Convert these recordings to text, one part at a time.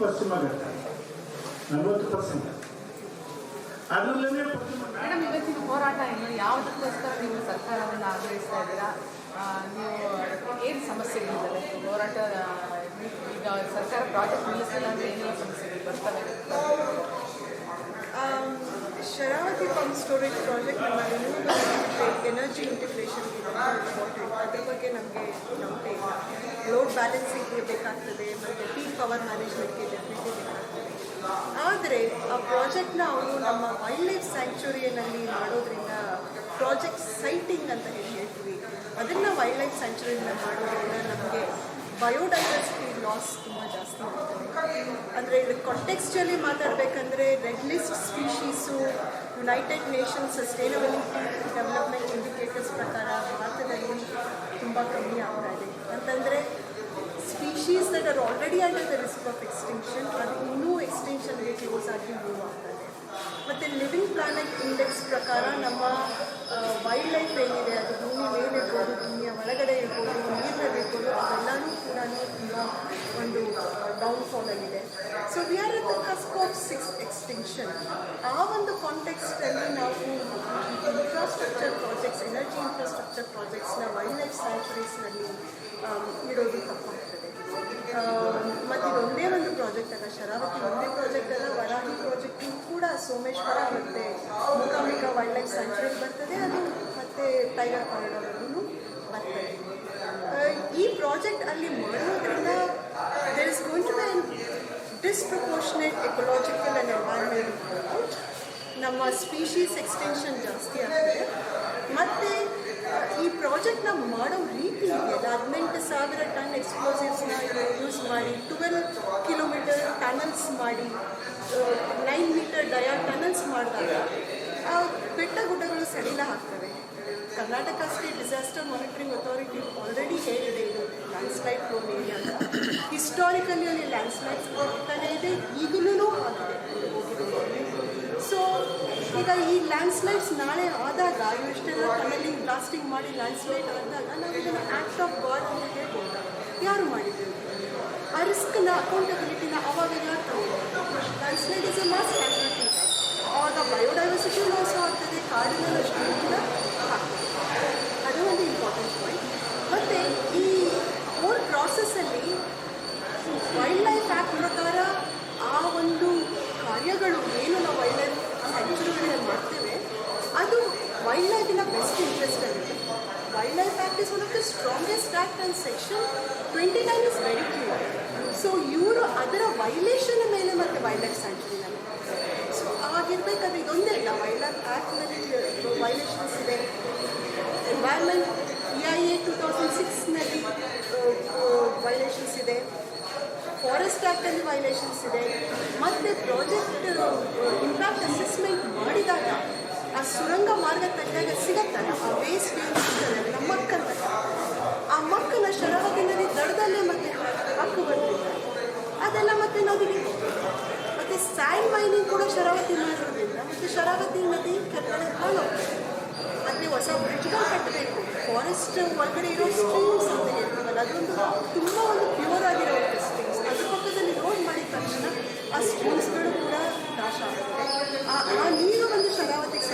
ಪಶ್ಚಿಮ ಘಟ್ಟ ನಲವತ್ತು ಪರ್ಸೆಂಟ್. ಅದರಲ್ಲೇ ಪಶ್ಚಿಮ ಮೇಡಮ್, ಇವತ್ತಿನ ಹೋರಾಟ ಏನು? ಯಾವುದಕ್ಕೋಸ್ಕರ ನೀವು ಸರ್ಕಾರವನ್ನು ಆಗ್ರಹಿಸ್ತಾ ಇದ್ದೀರಾ? ನೀವು ಏನು ಸಮಸ್ಯೆಗಳಿದ್ದಾವೆ ಹೋರಾಟ, ಈಗ ಸರ್ಕಾರ ಪ್ರಾಜೆಕ್ಟ್ ನಿಲ್ಲಿಸಿಲ್ಲ ಅಂದರೆ ಏನೆಲ್ಲ ಸಮಸ್ಯೆಗಳು ಬರ್ತವೆ. ಶರಾವತಿ ಪಂಪ್ ಸ್ಟೋರೇಜ್ ಪ್ರಾಜೆಕ್ಟ್ ನಮ್ಮ ಎನರ್ಜಿ ಇಂಟಿಗ್ರೇಷನ್ ಅದ್ರ ಬಗ್ಗೆ ನಮಗೆ ನಂಬಿಕೆ ಇಲ್ಲ. ಲೋಡ್ ಬ್ಯಾಲೆನ್ಸಿಂಗ್ಗೆ ಬೇಕಾಗ್ತದೆ, ಮತ್ತು ಪೀಕ್ ಪವರ್ ಮ್ಯಾನೇಜ್ಮೆಂಟ್ಗೆ ಡೆಫಿನೆಟ್ಲಿ ಬೇಕಾಗ್ತದೆ. ಆದರೆ ಆ ಪ್ರಾಜೆಕ್ಟ್ನ ಅವರು ನಮ್ಮ ವೈಲ್ಡ್ ಲೈಫ್ ಸ್ಯಾಂಕ್ಚುರಿಯಲ್ಲಿ ಮಾಡೋದ್ರಿಂದ ಪ್ರಾಜೆಕ್ಟ್ ಸೈಟಿಂಗ್ ಅಂತ ಹೇಳಿ ಹೇಳ್ತೀವಿ. ಅದನ್ನು ವೈಲ್ಡ್ ಲೈಫ್ ಸ್ಯಾಂಚುರಿಯಿಂದ ಮಾಡೋದ್ರಿಂದ ನಮಗೆ ಬಯೋಡೈವರ್ಸಿಟಿ ಲಾಸ್ ತುಂಬ ಜಾಸ್ತಿ ಆಗ್ತದೆ. ಅಂದರೆ ಇದು ಕಾಂಟೆಕ್ಸ್ಟಲ್ಲಿ ಮಾತಾಡಬೇಕಂದ್ರೆ red list species United Nations sustainability development indicators ಪ್ರಕಾರ ಭಾರತದಲ್ಲಿ ತುಂಬ ಕಮ್ಮಿ ಆಗ್ತಾ ಇದೆ. ಅಂತಂದರೆ species that are already under the risk of extinction ಅದು ಇನ್ನೂ ಎಕ್ಸ್ಟೆನ್ಷನ್ಗೆ ಕ್ಲೋಸ್ ಆಗಿ ಮೂವ್ ಆಗ್ತಾ ಇದೆ. ಮತ್ತು ಲಿವಿಂಗ್ ಪ್ಲಾನೆಟ್ ಇಂಡೆಕ್ಸ್ ಪ್ರಕಾರ ನಮ್ಮ ವೈಲ್ಡ್ ಲೈಫ್ ಏನಿದೆ, ಅದು ಭೂಮಿ ಮೇಲೆ ಇರ್ಬೋದು ಭೂಮಿಯ ಒಳಗಡೆ ಇರ್ಬೋದು ನೀರಿನಲ್ಲಿ ಇರ್ಬೋದು ಅವೆಲ್ಲನೂ ಕೂಡ ಈಗ ಒಂದು ಡೌನ್ಫಾಲಲ್ಲಿದೆ so we are at the cusp of sixth extinction ಆ ಒಂದು ಕಾಂಟೆಕ್ಸ್ಟಲ್ಲಿ ನಾವು ಇನ್ಫ್ರಾಸ್ಟ್ರಕ್ಚರ್ ಪ್ರಾಜೆಕ್ಟ್ಸ್ ಎನರ್ಜಿ ಇನ್ಫ್ರಾಸ್ಟ್ರಕ್ಚರ್ ಪ್ರಾಜೆಕ್ಟ್ಸ್ನ ವೈಲ್ಡ್ ಲೈಫ್ ಸ್ಯಾಂಚುರೀಸ್ನಲ್ಲಿ ಇಡೋದು ತಪ್ಪಾಗ್ತದೆ. ಮತ್ತು ಇದೊಂದೇ ಒಂದು ಪ್ರಾಜೆಕ್ಟ್ ಅಲ್ಲ ಶರಾವತಿ ಒಂದೇ ಪ್ರಾಜೆಕ್ಟ್ ಅಲ್ಲ ವರಾಹಿ ಪ್ರಾಜೆಕ್ಟು ಕೂಡ ಸೋಮೇಶ್ವರ ಮತ್ತು ಮೂಕಾಂಬಿಕ ವೈಲ್ಡ್ ಲೈಫ್ ಸ್ಯಾಂಚುರಿ ಬರ್ತದೆ. ಅದು ಮತ್ತು ಟೈಗರ್ ಕಾರಿಡಾರಲ್ಲೂ ಬರ್ತದೆ. ಈ ಪ್ರಾಜೆಕ್ಟ್ ಅಲ್ಲಿ ಮಾಡೋದ್ರಿಂದ there is going to disproportionate ecological and environment ನಮ್ಮ ಸ್ಪೀಷೀಸ್ ಎಕ್ಸ್ಟೆನ್ಷನ್ ಜಾಸ್ತಿ ಆಗ್ತದೆ. ಮತ್ತು ಈ ಪ್ರಾಜೆಕ್ಟ್ನ ಮಾಡೋ ರೀತಿ ಇದೆಯಲ್ಲ ಹದಿನೆಂಟು ಸಾವಿರ ಟನ್ ಎಕ್ಸ್ಪ್ಲೋಸಿವ್ಸ್ನ ಯೂಸ್ ಮಾಡಿ ಟ್ವೆಲ್ ಕಿಲೋಮೀಟರ್ ಟನಲ್ಸ್ ಮಾಡಿ ನೈನ್ ಮೀಟರ್ ಡಯಾ ಟನಲ್ಸ್ ಮಾಡಿದಾಗ, ಆ ಬೆಟ್ಟ ಗುಡ್ಡಗಳು ಸಡಿಲ ಆಗ್ತವೆ. Karnataka state disaster monitoring authority already ಹೇಳಿದೆ ಇದು ಲ್ಯಾಂಡ್ಸ್ಲೈಡ್ ಪ್ರೋನ್ ಏರಿಯಾ ಅಂತ. ಹಿಸ್ಟಾರಿಕಲಿ ಅಲ್ಲಿ ಲ್ಯಾಂಡ್ಸ್ಲೈಡ್ಸ್ ಆಗ್ತಾನೆ ಇದೆ, ಈಗಲೂ ಆಗಿದೆ. ಸೊ ಈಗ ಈ ಲ್ಯಾಂಡ್ಸ್ಲೈಡ್ಸ್ ನಾಳೆ ಆದಾಗ ಇಷ್ಟೆಲ್ಲ ಟನಲಿಂಗ್, ಬ್ಲಾಸ್ಟಿಂಗ್ ಮಾಡಿ ಲ್ಯಾಂಡ್ಸ್ಲೈಡ್ ಆದಾಗ ನಾವು ಇದನ್ನು ಆ್ಯಕ್ಟ್ ಆಫ್ ಗಾಡ್ ಅಂತ ಹೇಳ್ಬೋದು? ಯಾರು ಮಾಡಿದ್ರು? ಆ ರಿಸ್ಕ್ನ, ಅಕೌಂಟಬಿಲಿಟಿನ ಅವಾಗ ಯಾರು ತಗೊಂಡು landslide is a mass casualty ಆವಾಗ ಬಯೋಡೈವರ್ಸಿಟಿ ಲಾಸ್ ಆಗ್ತದೆ ಕಾಡಿನ ನಷ್ಟ ಕೂಡ ಆಗ್ತದೆ ಅದು ಒಂದು ಇಂಪಾರ್ಟೆಂಟ್ ಪಾಯಿಂಟ್ ಮತ್ತು ಈ ಹೋಲ್ ಪ್ರಾಸೆಸ್ಸಲ್ಲಿ ವೈಲ್ಡ್ ಲೈಫ್ ಆ್ಯಕ್ಟ್ ಪ್ರಕಾರ ಆ ಒಂದು ಕಾರ್ಯಗಳು ಏನು ನಾವು ವೈಲ್ಡ್ ಲೈಫ್ ಸ್ಯಾಂಚುರಿಗಳಲ್ಲಿ ಮಾಡ್ತೇವೆ, ಅದು ವೈಲ್ಡ್ ಲೈಫಿನ ಬೆಸ್ಟ್ ಇಂಟ್ರೆಸ್ಟ್ ಆಗಿದೆ wild life act is one of the strongest act and section twenty nine is very clear so ಇವರು ಅದರ ವೈಲೇಷನ್ ಮೇಲೆ ಮತ್ತೆ ವೈಲ್ಡ್ ಲೈಫ್ ಸ್ಯಾಂಚುರಿನಲ್ಲಿ ಸೊ ಆಗಿರ್ಬೇಕಾದ್ರೆ ಇದೊಂದೇ ಇಲ್ಲ ವೈಲ್ಡ್ ಲೈಫ್ ಆ್ಯಕ್ಟ್ನಲ್ಲಿ ವೈಲೇಷನ್ಸ್ ಇದೆ. Environment E I A two thousand ಸಿಕ್ಸ್ನಲ್ಲಿ violations ಇದೆ. ಫಾರೆಸ್ಟ್ ಆ್ಯಕ್ಟಲ್ಲಿ ವೈಲೇಷನ್ಸ್ ಇದೆ. ಮತ್ತು ಪ್ರಾಜೆಕ್ಟ್ ಇಂಪ್ಯಾಕ್ಟ್ ಅಸೆಸ್ಮೆಂಟ್ ಮಾಡಿದಾಗ ಆ ಸುರಂಗ ಮಾರ್ಗ ತಂಡಾಗ ಸಿಗತ್ತಲ್ಲ? ಆ ವೇಸ್ಟ್ ಏನು ಸಿಗ್ತದೆ? ನಮ್ಮ ಮಕ್ಕಳ ಆ ಮಕ್ಕಳ ನದಿ ದಡದಲ್ಲೇ ಮತ್ತೆ ಹಕ್ಕು ಬಂದಿದೆ. ಅದೆಲ್ಲ ಮತ್ತೆ ನದಿಗೆ ಮತ್ತೆ ಮತ್ತು ಸ್ಯಾಂಡ್ ಮೈನಿಂಗ್ ಕೂಡ ಶರಾವತಿ ಮಾಡಿರೋದ್ರಿಂದ ಮತ್ತು ಶರಾವತಿ ನದಿ ಕೆಳಗಡೆ ಹಾಳಾಗ್ತದೆ ಅಲ್ಲಿ ಹೊಸ ಬ್ರಿಡ್ಜ್ಗಳು ಕಟ್ಟಬೇಕು ಫಾರೆಸ್ಟ್ ಒಳಗಡೆ ಇರೋ ಸ್ಟ್ರೀಮ್ಸ್ ಅಂತ ಹೇಳ್ತೀವಲ್ಲ, ಅದೊಂದು ತುಂಬ ಒಂದು ಪ್ಯೂರ್ ಆಗಿರೋ ಸ್ಟ್ರೀಮ್ಸ್ ಅದ್ರ ಪಕ್ಕದಲ್ಲಿ ರೋಡ್ ಮಾಡಿದ ತಕ್ಷಣ ಆ ಸ್ಟ್ರೀಮ್ಸ್ಗಳು ಕೂಡ ನಾಶ ಆಗುತ್ತೆ. ಆ ನೀರು ಒಂದು ಶರಾವತಿಗೆ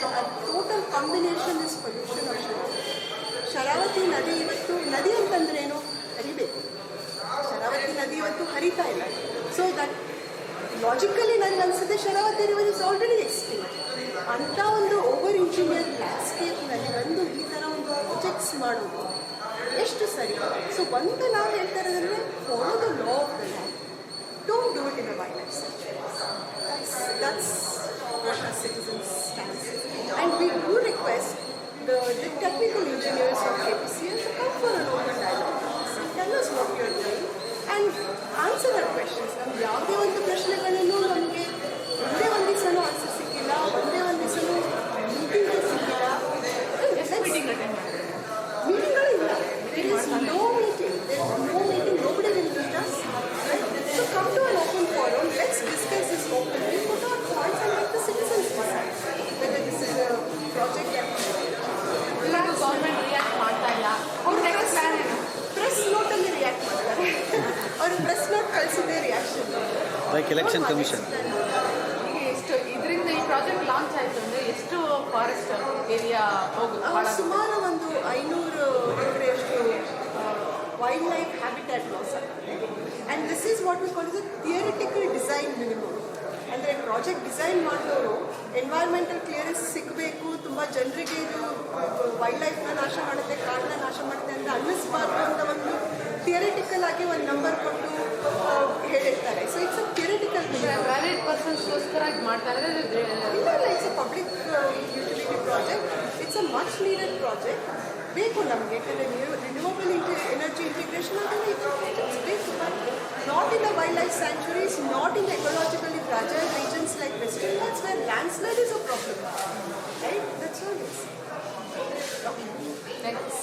ಸೊ ಆ total combination is pollution of Sharavathi. ನದಿ ಇವತ್ತು, ನದಿ ಅಂತಂದ್ರೆ ಏನು? ಹರಿಬೇಕು. ಶರಾವತಿ ನದಿ ಇವತ್ತು ಹರಿತಾ ಇಲ್ಲ. ಸೊ ದಟ್ ಲಾಜಿಕಲಿ ನನಗೆ ಅನಿಸುತ್ತೆ Sharavathi river is already extinct ಅಂಥ ಒಂದು ಓವರ್ ಇಂಜಿನಿಯರ್ ಲ್ಯಾಂಡ್ಸ್ಕೇಪ್ನಲ್ಲಿ ಬಂದು ಈ ಥರ ಒಂದು ಪ್ರಾಜೆಕ್ಟ್ಸ್ ಮಾಡೋದು ಎಷ್ಟು ಸರಿ? ಸೊ ಒಂದು ನಾವು ಹೇಳ್ತಾ ಇರೋದಂದ್ರೆ follow the law of the land Don't do it in a violent situation. That's, that's our citizens' stand for, And we Like election commission. ಈಗ ಎಷ್ಟು ಇದರಿಂದ ಈ ಪ್ರಾಜೆಕ್ಟ್ ಲಾಂಚ್ ಆಯಿತು ಅಂದರೆ ಎಷ್ಟು ಫಾರೆಸ್ಟ್ ಏರಿಯಾ ಹೋಗುತ್ತೆ ಸುಮಾರು ಒಂದು ಐನೂರು ಎಕರೆಯಷ್ಟು ವೈಲ್ಡ್ ಲೈಫ್ ಹ್ಯಾಬಿಟ್ಯಾಟ್ ಲಾಸ್ ಆಗುತ್ತೆ. And this is what we call is theoretical design minimum ಅಂದ್ರೆ ಪ್ರಾಜೆಕ್ಟ್ ಡಿಸೈನ್ ಮಾಡಿದವರು ಎನ್ವೈರ್ಮೆಂಟಲ್ ಕ್ಲಿಯರೆನ್ಸ್ ಸಿಗಬೇಕು ತುಂಬಾ ಜನರಿಗೆ ಇದು ವೈಲ್ಡ್ ಲೈಫ್ನ ನಾಶ ಮಾಡುತ್ತೆ ಕಾಡನ್ನ ನಾಶ ಮಾಡುತ್ತೆ ಅಂತ ಅನ್ನಿಸ್ಬಾರ್ದು ಅಂತ ಆಗಿ ಒಂದು ನಂಬರ್ ಕೊಟ್ಟು ಆ, ಹೇಳಿರ್ತಾರೆ so it's a theoretical private ಪರ್ಸನ್ಸ್ಗೋಸ್ಕರ ಇದು ಮಾಡ್ತಾ ಇರೋದು ಇಲ್ಲ ಇಲ್ಲ it's a public utility project it's a much needed project ಬೇಕು ನಮಗೆ ಯಾಕಂದರೆ ರಿನ್ಯೂವಬಲ್ ಎನರ್ಜಿ ಇಂಟಿಗ್ರೇಷನ್ ಅಂದರೆ ಇದು ಬೇಕು not in the wildlife sanctuaries not in ecologically fragile regions like Western Ghats where landslide is a problem right that's all is thanks